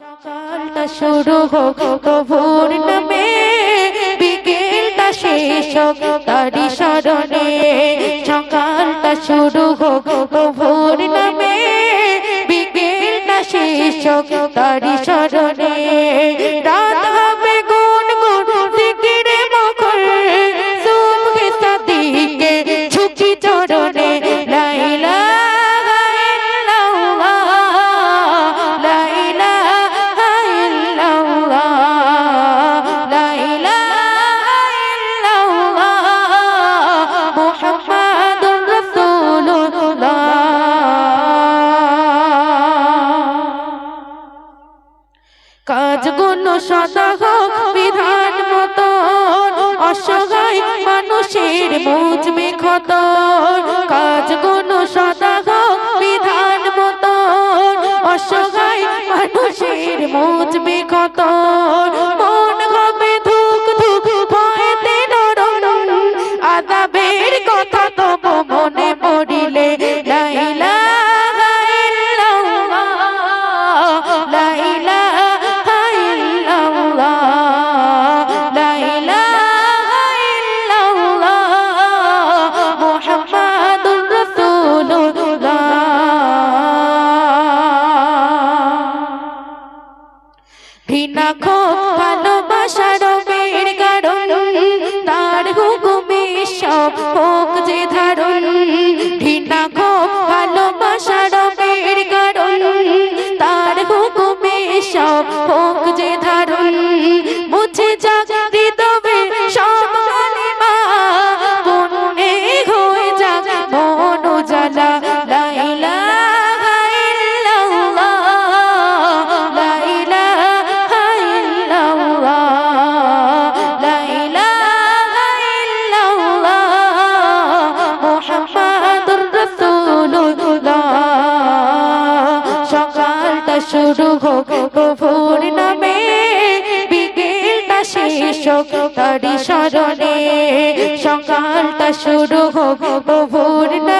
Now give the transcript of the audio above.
সকালটা শুরু হোক প্রভুর নামে, বিকেলটা শেষ হোক তারি স্মরণে, সকালটা শুরু হোক প্রভুর নামে, বিকেলটা শেষ হোক তারি কাজ সদাহ বিধান মত অসহায় মানুষের বুঝবে ক্ষত কাজগুণ সদাহ বিধান মতো অসহায় মানুষের মুজবে ঘৃণা খুব ভালোবাসার বের কারণ। তার হুকুমে সব হোক যে ধারণ। ঘৃণা খুব ভালোবাসার বের কারণ। তার হুকুমে সব হোক যে ধারণ। মুছে যাক শুরু হোক প্রভুর নামে বিকেলটা শেষ হোক তারি স্মরণে সকালটা শুরু হোক প্রভুর নামে।